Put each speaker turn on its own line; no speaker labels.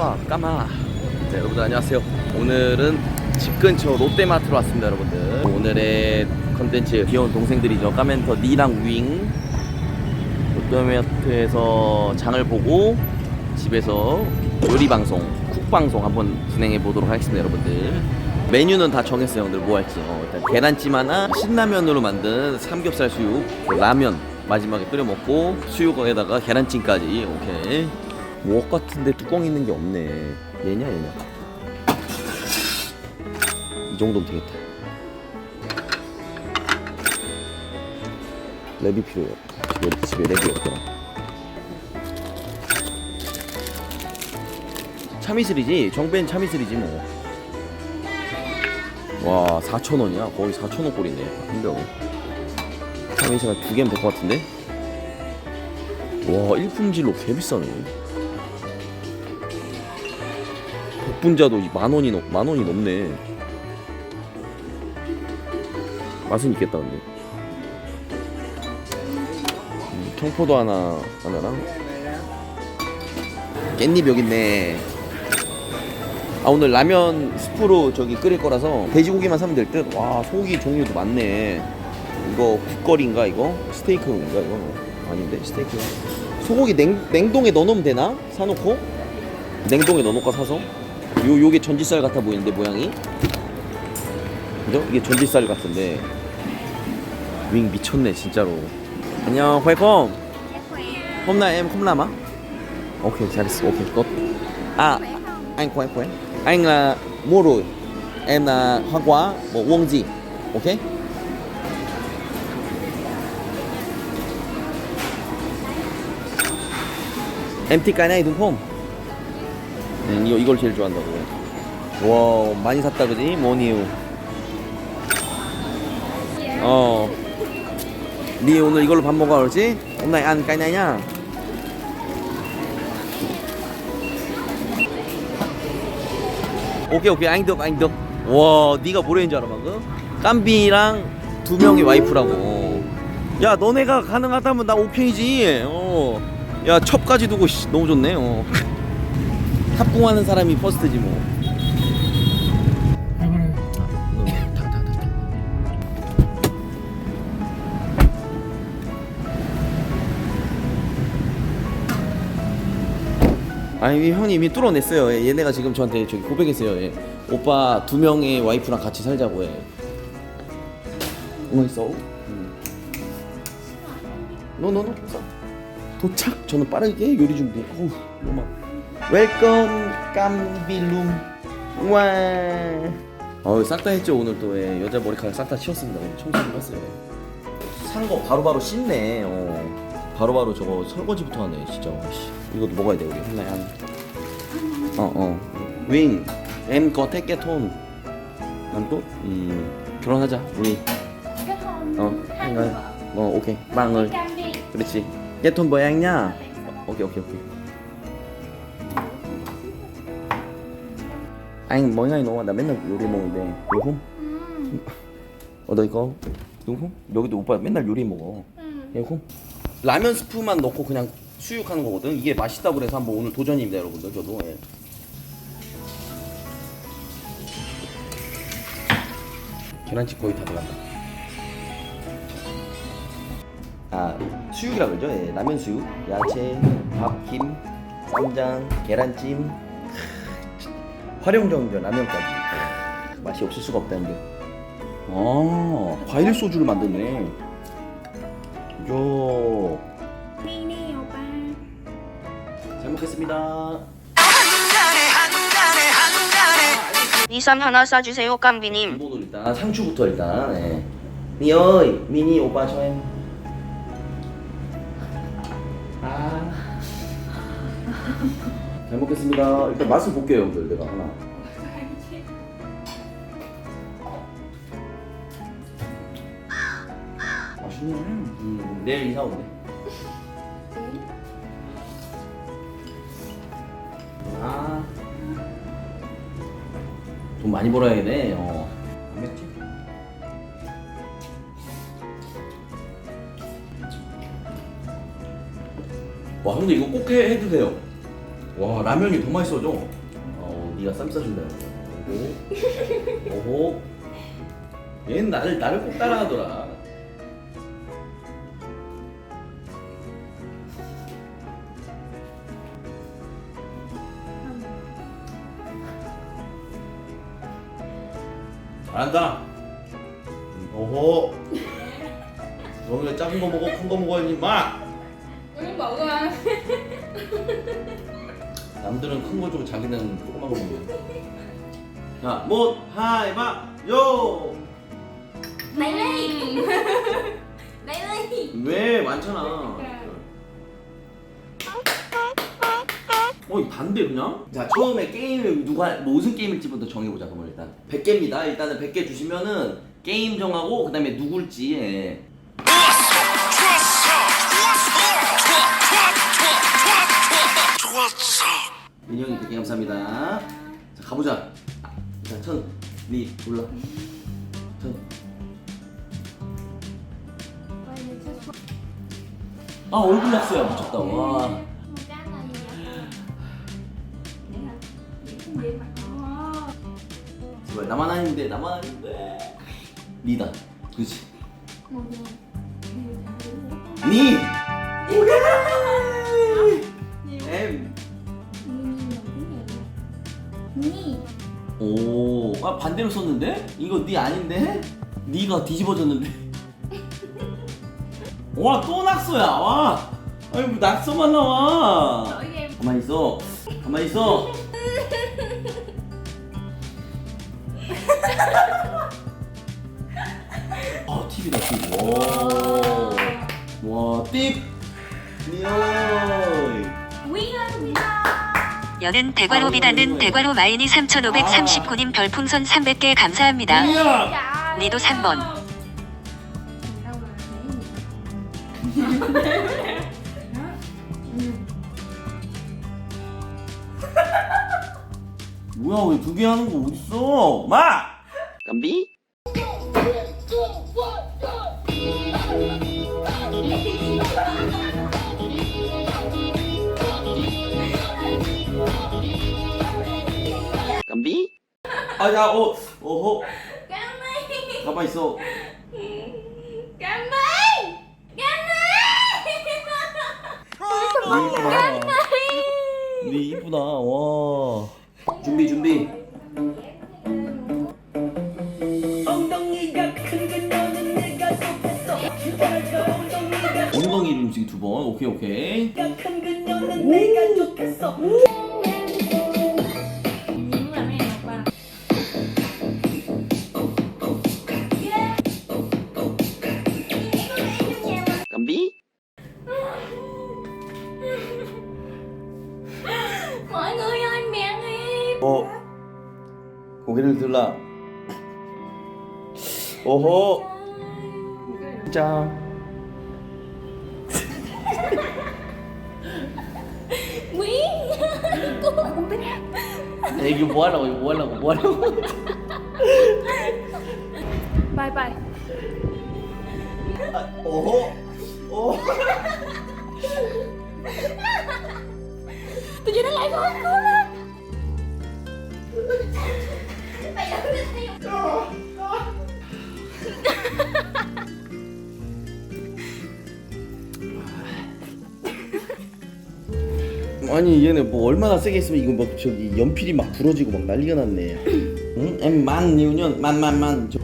좋아 까마. 네, 여러분들 안녕하세요. 오늘은 집 근처 롯데마트로 왔습니다 여러분들. 오늘의 컨텐츠 귀여운 동생들이죠. 까멘터 니랑 윙. 롯데마트에서 장을 보고 집에서 요리 방송 쿡 방송 한번 진행해 보도록 하겠습니다 여러분들. 메뉴는 다 정했어요. 오늘 뭐 할지. 어, 일단 계란찜 하나 신라면으로 만든 삼겹살 수육 라면 마지막에 끓여 먹고 수육에다가 계란찜까지. 오케이 웍 같은데 뚜껑 있는 게 없네. 얘냐 얘냐? 이 정도면 되겠다. 랩이 필요해요. 집에, 집에 랩이 없더라. 참이슬이지? 정벤 참이슬이지 뭐 와 4,000원이야? 거의 4,000원 꼴이네 한 병에. 참이슬 한두 개면 될 것 같은데? 와 일품질로 개 비싸네 복분자도 이만 원이 넘, 만 원이 넘네. 맛은 있겠다 근데. 음, 청포도 하나 하나랑? 깻잎 여기 있네. 아 오늘 라면 스프로 저기 끓일 거라서 돼지고기만 사면 될 듯? 와 소고기 종류도 많네. 이거 국거리인가 이거? 스테이크인가 이거? 아닌데 스테이크. 소고기 냉, 냉동에 넣어놓으면 되나? 사놓고? 냉동에 넣어놓고 사서 요 요게 전지살 같아 보이는데 모양이 그죠 이게 전지살 같은데 윙 미쳤네 진짜로 안녕 회컴 홈나 làm á ok 잘했어 anh anh là mua rồi em là hoa quả một quân gì ok em thích cái này đúng không? 응, 이거 이걸 제일 좋아한다고. 와 많이 샀다 그지? 뭐니우. 어. 니 오늘 이걸로 밥 먹어 그러지? 오늘 안 까냐냐? 오케이 오케이 anh được. 와 네가 뭐라는 줄 알아 방금? 깜비랑 두 명이 와이프라고. 야 너네가 가능하다면 나 오케이지. 어. 야 첩까지 두고 씨, 너무 좋네. 어. 합공하는 사람이 퍼스트지 뭐. 아니 이 형이 이미 뚫어냈어요. 예, 얘네가 지금 저한테 저기 고백했어요. 예. 오빠 두 명의 와이프랑 같이 살자고 해. 뭐 있어? 음. 노노노 도착. 저는 빠르게 요리 준비. 어우 너무. 웰컴 깜빌룸. 와. 어우 싹다 했죠 오늘 또 예. 여자 머리카락 싹 다 치웠습니다. 오늘 청소를 했어요. 산 거 바로바로 씻네. 어. 바로바로 저거 설거지부터 하네 진짜. 씨. 이것도 먹어야 돼 우리 혼나야. 어 어. 윙. thích kết hôn làm tốt ừ, 결혼하자 우리 어 người 어 ba người 그렇지 kết hôn với anh nhá mỗi ngày nấu 나 맨날 요리 먹는데. 요금 어너 이거? 요금 여기도 오빠 맨날 요리 먹어. 요금 라면 스프만 넣고 그냥 수육하는 거거든. 이게 맛있다고 그래서 한번 오늘 도전입니다 여러분들 저도. 예. 계란찜 거의 다 들어간다. 아 수육이라 그러죠? 예, 라면 수육, 야채, 밥, 김, 쌈장, 계란찜, 활용정전 라면까지 맛이 없을 수가 없다는데. 아 과일 소주를 만드네. 요.
미니 오빠
잘 먹겠습니다.
이삼 하나 싸주세요 깜비님
기본으로 일단 상추부터 일단. 예. 미어이 미니 오빠 저행. 아. 잘 먹겠습니다. 일단 맛을 볼게요, 형들. 내가 하나. 맛있네. 음, 내일 이사 온대. 아. 돈 많이 벌어야겠네. 어. 안 맵지? 와, 형들 이거 꼭 해, 해도 돼요. 와 라면이 더 맛있어져. 어 네가 쌈 싸준다. 오호 오호. 얘는 나를 나를 꼭 따라하더라. 잘한다. 오호. 너는 왜 작은 거 먹어 큰 거 먹어야지 마.
Bự à
남들은 큰 거 주고 자기는 조그만 거 먹는. 자, 못 하이 바 요.
Mày đi Mày đi
왜 많잖아. 어, 이 반대 그냥? 자, 처음에 게임을 누가 뭐 무슨 게임일지부터 정해보자. 그러면 일단 100개입니다. 일단은 100개 주시면은 게임 정하고 그 다음에 누굴지. 예. 민영이 100개 감사합니다. 자, 가보자. 자, 천, 리, 올라. 천. 아, 얼굴 낙서야. 미쳤다. 와. 제발 나만 아닌데 나만 아닌데 리다 그렇지
Một người
니
Nhi
오아 반대로 썼는데? 이거 니 아닌데? 니가 뒤집어졌는데. 와 또 낙서야. 와. 아니 뭐 낙서만 나와. 가만히 있어. 가만히 있어
여는 대괄호 비단은 대괄호 마이니 3539님 별풍선 300개 감사합니다. 니도 3번.
Đâu là để gì? Đó. Ừ.
뭐야 왜 두 개 하는 거 어딨어 마 깜비 깜비? 아야 어 어허.
Cami
가만 있어.
Cami
네 이쁘다. 와. 준비 준비. 엉덩이 룸식 두번. 오케이 오케이.
Những
고개를 들라 오호 자
Quý Cô không biết
이게 뭐 하려고 이거 뭐 하려고 뭐 하려고
Bye bye
오호 오
Tôi chưa nói lại con cô lên Theo
아니 얘네 뭐 얼마나 세게 했으면 이거 막 저기 연필이 막 부러지고 막 난리가 났네 응? 엠만 니우년 만만만 저...